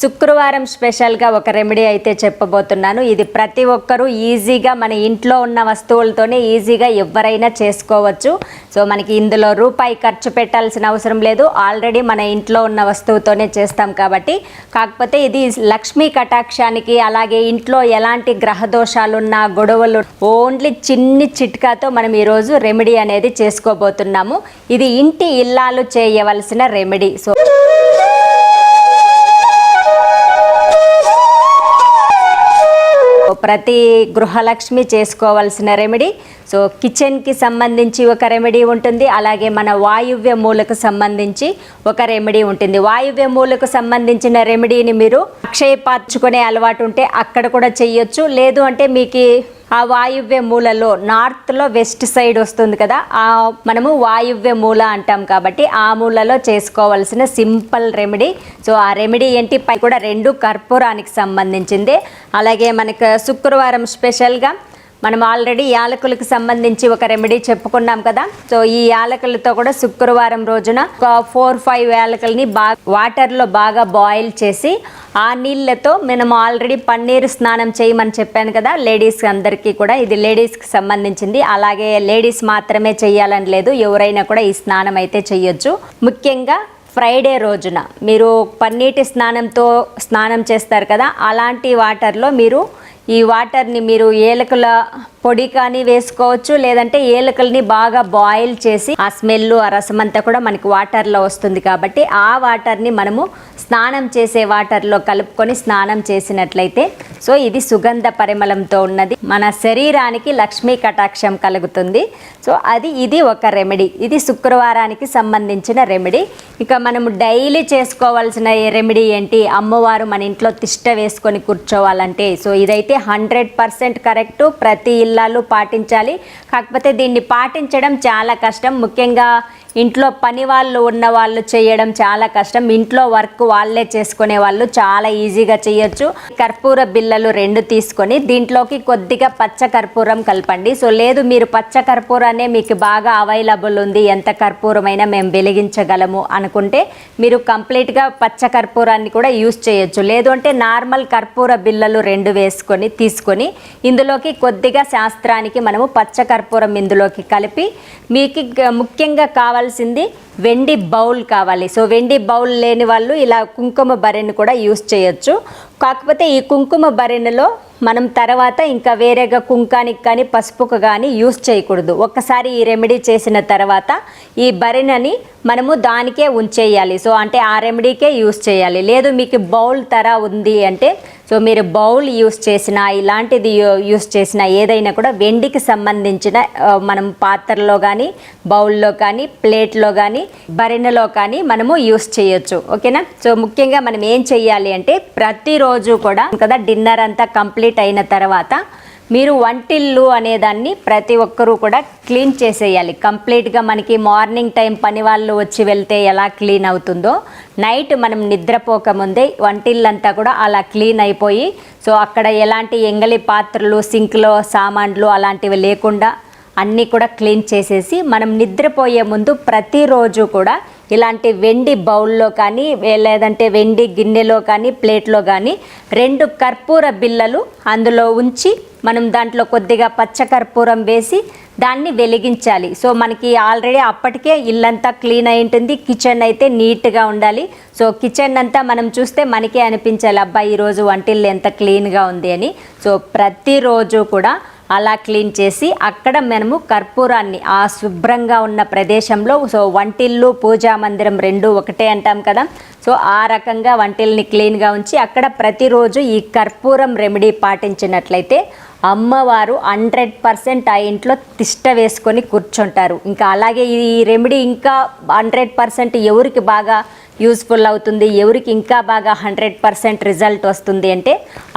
శుక్రవారం స్పెషల్గా ఒక రెమెడీ అయితే చెప్పబోతున్నాను. ఇది ప్రతి ఒక్కరూ ఈజీగా మన ఇంట్లో ఉన్న వస్తువులతోనే ఈజీగా ఎవరైనా చేసుకోవచ్చు. సో మనకి ఇందులో రూపాయి ఖర్చు పెట్టాల్సిన అవసరం లేదు. ఆల్రెడీ మన ఇంట్లో ఉన్న వస్తువుతోనే చేస్తాం కాబట్టి. కాకపోతే ఇది లక్ష్మీ కటాక్షానికి అలాగే ఇంట్లో ఎలాంటి గ్రహదోషాలున్నా గొడవలు ఓన్లీ చిన్ని చిట్కాతో మనం ఈరోజు రెమెడీ అనేది చేసుకోబోతున్నాము. ఇది ఇంటి ఇల్లాలు చేయవలసిన రెమెడీ. సో ప్రతి గృహలక్ష్మి చేసుకోవాల్సిన రెమెడీ. సో కిచెన్కి సంబంధించి ఒక రెమెడీ ఉంటుంది. అలాగే మన వాయువ్య మూలకు సంబంధించి ఒక రెమెడీ ఉంటుంది. వాయువ్య మూలకు సంబంధించిన రెమెడీని మీరు అక్షయపార్చుకునే అలవాటు ఉంటే అక్కడ కూడా చేయొచ్చు లేదు అంటే మీకు ఆ వాయువ్య మూలలో నార్త్లో వెస్ట్ సైడ్ వస్తుంది కదా ఆ మనము వాయువ్య మూల అంటాం కాబట్టి ఆ మూలలో చేసుకోవాల్సిన సింపుల్ రెమెడీ. సో ఆ రెమెడీ ఏంటి? పై కూడా రెండు కర్పూరానికి సంబంధించింది. అలాగే మనకు శుక్రవారం స్పెషల్గా మనం ఆల్రెడీ యాలకులకు సంబంధించి ఒక రెమెడీ చెప్పుకున్నాం కదా. సో ఈ యాలకులతో కూడా శుక్రవారం రోజున ఒక ఫోర్ ఫైవ్ యాలకుల్ని బాగా వాటర్లో బాగా బాయిల్ చేసి ఆ నీళ్ళతో మనం ఆల్రెడీ పన్నీరు స్నానం చేయమని చెప్పాను కదా. లేడీస్ అందరికీ కూడా ఇది లేడీస్కి సంబంధించింది. అలాగే లేడీస్ మాత్రమే చేయాలని లేదు. ఎవరైనా కూడా ఈ స్నానం అయితే చేయొచ్చు. ముఖ్యంగా ఫ్రైడే రోజున మీరు పన్నీటి స్నానంతో స్నానం చేస్తారు కదా. అలాంటి వాటర్లో మీరు ఈ వాటర్ని మీరు ఏలకుల పొడి కానీ వేసుకోవచ్చు లేదంటే ఏలకల్ని బాగా బాయిల్ చేసి ఆ స్మెల్ ఆ రసం అంతా కూడా మనకి వాటర్లో వస్తుంది కాబట్టి ఆ వాటర్ని మనము స్నానం చేసే వాటర్లో కలుపుకొని స్నానం చేసినట్లయితే సో ఇది సుగంధ పరిమళంతో ఉన్నది. మన శరీరానికి లక్ష్మీ కటాక్షం కలుగుతుంది. సో అది ఇది ఒక రెమెడీ ఇది శుక్రవారానికి సంబంధించిన రెమెడీ ఇక మనము డైలీ చేసుకోవాల్సిన రెమెడీ ఏంటి? అమ్మవారు మన ఇంట్లో తిష్ట వేసుకొని కూర్చోవాలంటే. సో ఇదైతే హండ్రెడ్ పర్సెంట్ కరెక్ట్ ప్రతి ఇల్లాలు పాటించాలి. కాకపోతే దీన్ని పాటించడం చాలా కష్టం. ముఖ్యంగా ఇంట్లో పని వాళ్ళు ఉన్న వాళ్ళు చేయడం చాలా కష్టం. ఇంట్లో వర్క్ వాళ్ళే చేసుకునే వాళ్ళు చాలా ఈజీగా చేయొచ్చు. కర్పూర బిళ్ళలు రెండు తీసుకొని దీంట్లోకి కొద్దిగా పచ్చ కర్పూరం కలపండి. సో లేదు మీరు పచ్చ కర్పూరాన్ని మీకు బాగా అవైలబుల్ ఉంది. ఎంత కర్పూరమైనా మేము వెలిగించగలము అనుకుంటే మీరు కంప్లీట్గా పచ్చ కర్పూరాన్ని కూడా యూస్ చేయొచ్చు. లేదు అంటే నార్మల్ కర్పూర బిళ్ళలు రెండు వేసుకొని తీసుకొని ఇందులోకి కొద్దిగా శాస్త్రానికి మనము పచ్చ కర్పూరం ఇందులోకి కలిపి మీకు ముఖ్యంగా కావాల్సింది వెండి బౌల్ కావాలి. సో వెండి బౌల్ లేని వాళ్ళు ఇలా కుంకుమ బరెను కూడా యూస్ చేయొచ్చు. కాకపోతే ఈ కుంకుమ బరెనులో మనం తర్వాత ఇంకా వేరేగా కుంకానికి కానీ పసుపుకు కానీ యూస్ చేయకూడదు. ఒక్కసారి ఈ రెమెడీ చేసిన తర్వాత ఈ భరిణని మనము దానికే ఉంచేయాలి. సో అంటే ఆ రెమెడీకే యూస్ చేయాలి. లేదు మీకు బౌల్ తర ఉంది అంటే సో మీరు బౌల్ యూస్ చేసిన ఇలాంటిది యూ- యూస్ చేసిన ఏదైనా కూడా వెండికి సంబంధించిన మనం పాత్రలో కానీ బౌల్లో కానీ ప్లేట్లో కానీ బరినలో కానీ మనము యూస్ చేయొచ్చు. ఓకేనా? సో ముఖ్యంగా మనం ఏం చెయ్యాలి అంటే ప్రతిరోజు కూడా కదా డిన్నర్ అంతా కంప్లీట్ అయిన తర్వాత మీరు వంటిల్లు అనేదాన్ని ప్రతి ఒక్కరూ కూడా క్లీన్ చేసేయాలి. కంప్లీట్గా మనకి మార్నింగ్ టైం పని వాళ్ళు వచ్చి వెళ్తే ఎలా క్లీన్ అవుతుందో నైట్ మనం నిద్రపోకముందే వంటిల్లంతా కూడా అలా క్లీన్ అయిపోయి సో అక్కడ ఎలాంటి ఎంగలి పాత్రలు సింక్లో సామాన్లు అలాంటివి లేకుండా అన్నీ కూడా క్లీన్ చేసేసి మనం నిద్రపోయే ముందు ప్రతిరోజు కూడా ఇలాంటి వెండి బౌల్లో కానీ లేదంటే వెండి గిన్నెలో కానీ ప్లేట్లో కానీ రెండు కర్పూర బిళ్ళలు అందులో ఉంచి మనం దాంట్లో కొద్దిగా పచ్చ కర్పూరం వేసి దాన్ని వెలిగించాలి. సో మనకి ఆల్రెడీ అప్పటికే ఇల్లంతా క్లీన్ అయి ఉంటుంది. కిచెన్ అయితే నీట్గా ఉండాలి. సో కిచెన్ అంతా మనం చూస్తే మనకే అనిపించాలి అబ్బాయి ఈరోజు వంటిల్లు ఎంత క్లీన్గా ఉంది అని. సో ప్రతిరోజు కూడా అలా క్లీన్ చేసి అక్కడ మనము కర్పూరాన్ని ఆ శుభ్రంగా ఉన్న ప్రదేశంలో సో వంటిల్లు పూజా మందిరం రెండు ఒకటే అంటాం కదా. సో ఆ రకంగా వంటిల్ని క్లీన్గా ఉంచి అక్కడ ప్రతిరోజు ఈ కర్పూరం రెమెడీ పాటించినట్లయితే అమ్మవారు హండ్రెడ్ పర్సెంట్ ఆ ఇంట్లో తిష్ట వేసుకొని కూర్చుంటారు. ఇంకా అలాగే ఈ రెమెడీ ఇంకా హండ్రెడ్ పర్సెంట్ ఎవరికి బాగా యూస్ఫుల్ అవుతుంది. ఎవరికి ఇంకా బాగా హండ్రెడ్ పర్సెంట్ రిజల్ట్ వస్తుంది అంటే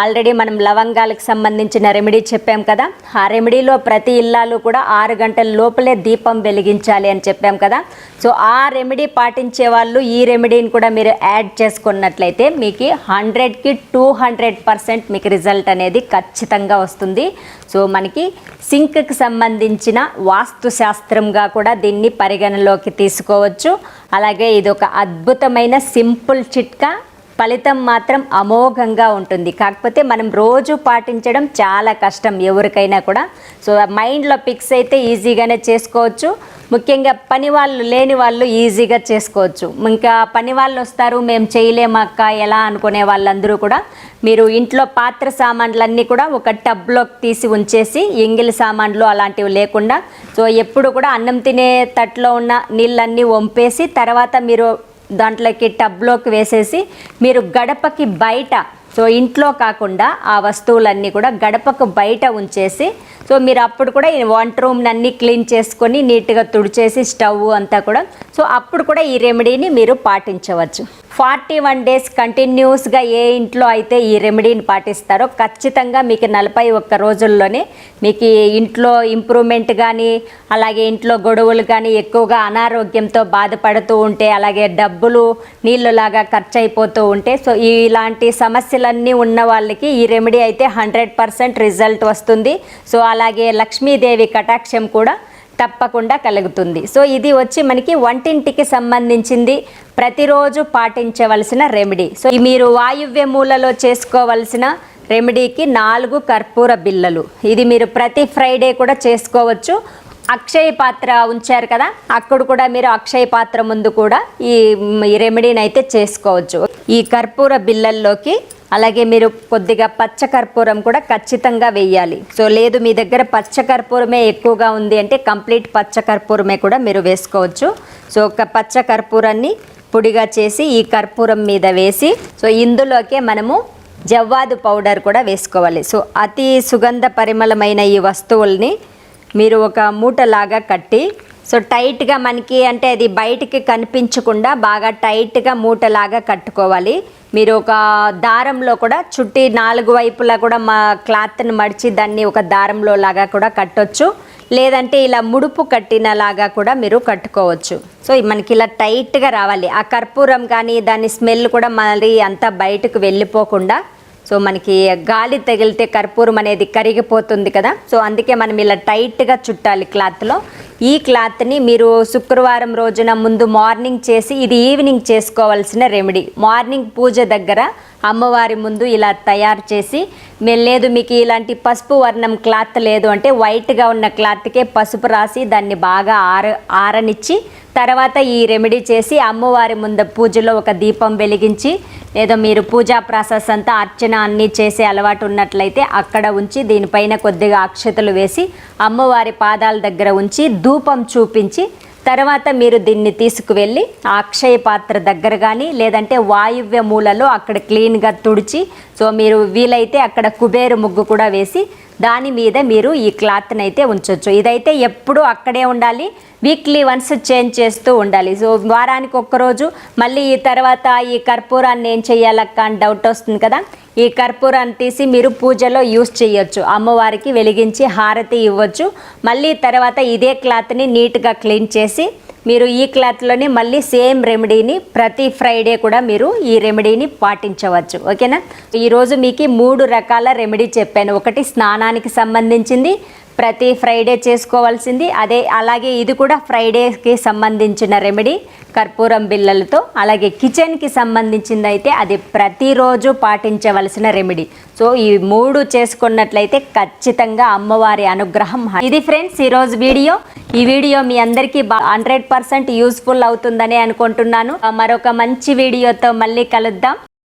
ఆల్రెడీ మనం లవంగాలకు సంబంధించిన రెమెడీ చెప్పాం కదా. ఆ రెమెడీలో ప్రతి ఇల్లాలు కూడా ఆరు గంటల లోపలే దీపం వెలిగించాలి అని చెప్పాం కదా. సో ఆ రెమెడీ పాటించే వాళ్ళు ఈ రెమెడీని కూడా మీరు యాడ్ చేసుకున్నట్లయితే మీకు హండ్రెడ్కి టూ హండ్రెడ్ పర్సెంట్ మీకు రిజల్ట్ అనేది ఖచ్చితంగా వస్తుంది. సో మనకి సింక్కి సంబంధించిన వాస్తు శాస్త్రంగా కూడా దీన్ని పరిగణలోకి తీసుకోవచ్చు. అలాగే ఇది ఒక అద్భుతమైన సింపుల్ చిట్కా. ఫలితం మాత్రం అమోఘంగా ఉంటుంది. కాకపోతే మనం రోజు పాటించడం చాలా కష్టం ఎవరికైనా కూడా. సో మైండ్లో పిక్స్ అయితే ఈజీగానే చేసుకోవచ్చు. ముఖ్యంగా పని వాళ్ళు లేని వాళ్ళు ఈజీగా చేసుకోవచ్చు. ఇంకా పని వాళ్ళు వస్తారు మేము చేయలేమక్క ఎలా అనుకునే వాళ్ళందరూ కూడా మీరు ఇంట్లో పాత్ర సామాన్లన్నీ కూడా ఒక టబ్లోకి తీసి ఉంచేసి ఎంగిలి సామాన్లు అలాంటివి లేకుండా సో ఎప్పుడు కూడా అన్నం తినే తట్లో ఉన్న నీళ్ళన్నీ వంపేసి తర్వాత మీరు దాంట్లోకి టబ్లోకి వేసేసి మీరు గడపకి బయట సో ఇంట్లో కాకుండా ఆ వస్తువులన్నీ కూడా గడపకు బయట ఉంచేసి సో మీరు అప్పుడు కూడా ఈ వంట రూమ్ అన్ని క్లీన్ చేసుకొని నీట్గా తుడిచేసి స్టవ్ అంతా కూడా సో అప్పుడు కూడా ఈ రెమెడీని మీరు పాటించవచ్చు. ఫార్టీ వన్ డేస్ కంటిన్యూస్గా ఏ ఇంట్లో అయితే ఈ రెమెడీని పాటిస్తారో ఖచ్చితంగా మీకు నలభై ఒక్క రోజుల్లోనే మీకు ఇంట్లో ఇంప్రూవ్మెంట్ కానీ అలాగే ఇంట్లో గొడవలు కానీ ఎక్కువగా అనారోగ్యంతో బాధపడుతూ ఉంటే అలాగే డబ్బులు నీళ్ళలాగా ఖర్చు అయిపోతూ ఉంటే సో ఇలాంటి సమస్యలన్నీ ఉన్న వాళ్ళకి ఈ రెమెడీ అయితే హండ్రెడ్ పర్సెంట్ రిజల్ట్ వస్తుంది. సో అలాగే లక్ష్మీదేవి కటాక్షం కూడా తప్పకుండా కలుగుతుంది. సో ఇది వచ్చి మనకి వంటింటికి సంబంధించింది ప్రతిరోజు పాటించవలసిన రెమెడీ. సో ఈ మీరు వాయువ్య మూలలో చేసుకోవలసిన రెమెడీకి నాలుగు కర్పూర బిల్లలు ఇది మీరు ప్రతి ఫ్రైడే కూడా చేసుకోవచ్చు. అక్షయ పాత్ర ఉంచారు కదా అక్కడ కూడా మీరు అక్షయ పాత్ర ముందు కూడా ఈ రెమెడీని అయితే చేసుకోవచ్చు. ఈ కర్పూర బిల్లల్లోకి అలాగే మీరు కొద్దిగా పచ్చ కర్పూరం కూడా ఖచ్చితంగా వేయాలి. సో లేదు మీ దగ్గర పచ్చ కర్పూరమే ఎక్కువగా ఉంది అంటే కంప్లీట్ పచ్చ కర్పూరమే కూడా మీరు వేసుకోవచ్చు. సో ఒక పచ్చ కర్పూరాన్ని పొడిగా చేసి ఈ కర్పూరం మీద వేసి సో ఇందులోకే మనము జవ్వాదు పౌడర్ కూడా వేసుకోవాలి. సో అతి సుగంధ పరిమళమైన ఈ వస్తువుల్ని మీరు ఒక మూటలాగా కట్టి సో టైట్గా మనకి అంటే అది బయటికి కనిపించకుండా బాగా టైట్గా మూటలాగా కట్టుకోవాలి. మీరు ఒక దారంలో కూడా చుట్టి నాలుగు వైపులా కూడా మా క్లాత్ని మడిచి దాన్ని ఒక దారంలో లాగా కూడా కట్టొచ్చు. లేదంటే ఇలా ముడుపు కట్టిన లాగా కూడా మీరు కట్టుకోవచ్చు. సో మనకి ఇలా టైట్గా రావాలి. ఆ కర్పూరం కానీ దాని స్మెల్ కూడా మరి అంతా బయటకు వెళ్ళిపోకుండా సో మనకి గాలి తగిలితే కర్పూరం అనేది కరిగిపోతుంది కదా. సో అందుకే మనం ఇలా టైట్గా చుట్టాలి క్లాత్లో. ఈ క్లాత్ని మీరు శుక్రవారం రోజున ముందు మార్నింగ్ చేసి ఇది ఈవినింగ్ చేసుకోవాల్సిన రెమెడీ. మార్నింగ్ పూజ దగ్గర అమ్మవారి ముందు ఇలా తయారు చేసి లేదు మీకు ఇలాంటి పసుపు వర్ణం క్లాత్ లేదు అంటే వైట్గా ఉన్న క్లాత్కే పసుపు రాసి దాన్ని బాగా ఆర ఆరనిచ్చి తర్వాత ఈ రెమెడీ చేసి అమ్మవారి ముందు పూజలో ఒక దీపం వెలిగించి ఏదో మీరు పూజా ప్రాసెస్ అంతా అర్చన అన్నీ చేసే అలవాటు ఉన్నట్లయితే అక్కడ ఉంచి దీనిపైన కొద్దిగా అక్షతలు వేసి అమ్మవారి పాదాల దగ్గర ఉంచి ధూపం చూపించి తర్వాత మీరు దీన్ని తీసుకువెళ్ళి ఆ అక్షయ పాత్ర దగ్గర కానీ లేదంటే వాయువ్య మూలలో అక్కడ క్లీన్గా తుడిచి సో మీరు వీలైతే అక్కడ కుబేరు ముగ్గు కూడా వేసి దాని మీద మీరు ఈ క్లాత్ని అయితే ఉంచవచ్చు ఇదైతే ఎప్పుడూ అక్కడే ఉండాలి. వీక్లీ వన్స్ చేంజ్ చేస్తూ ఉండాలి. సో వారానికి ఒక్కరోజు మళ్ళీ ఈ తర్వాత ఈ కర్పూరాన్ని ఏం చేయాలక్క అని డౌట్ వస్తుంది కదా? ఈ కర్పూరాన్ని తీసి మీరు పూజలో యూస్ చేయొచ్చు. అమ్మవారికి వెలిగించి హారతి ఇవ్వచ్చు. మళ్ళీ తర్వాత ఇదే క్లాత్ని నీట్గా క్లీన్ చేసి మీరు ఈ క్లాత్లోనే మళ్ళీ సేమ్ రెమెడీని ప్రతి ఫ్రైడే కూడా మీరు ఈ రెమెడీని పాటించవచ్చు. ఓకేనా? ఈరోజు మీకు మూడు రకాల రెమెడీ చెప్పాను. ఒకటి స్నానానికి సంబంధించింది ప్రతి ఫ్రైడే చేసుకోవాల్సింది. అదే అలాగే ఇది కూడా ఫ్రైడేకి సంబంధించిన రెమెడీ కర్పూరం బిళ్ళలతో. అలాగే కిచెన్కి సంబంధించింది అయితే అది ప్రతిరోజు పాటించవలసిన రెమెడీ సో ఈ మూడు చేసుకున్నట్లయితే ఖచ్చితంగా అమ్మవారి అనుగ్రహం ఇది ఫ్రెండ్స్ ఈరోజు వీడియో. ఈ వీడియో మీ అందరికీ హండ్రెడ్ పర్సెంట్ యూస్ఫుల్ అవుతుందని అనుకుంటున్నాను. మరొక మంచి వీడియోతో మళ్ళీ కలుద్దాం.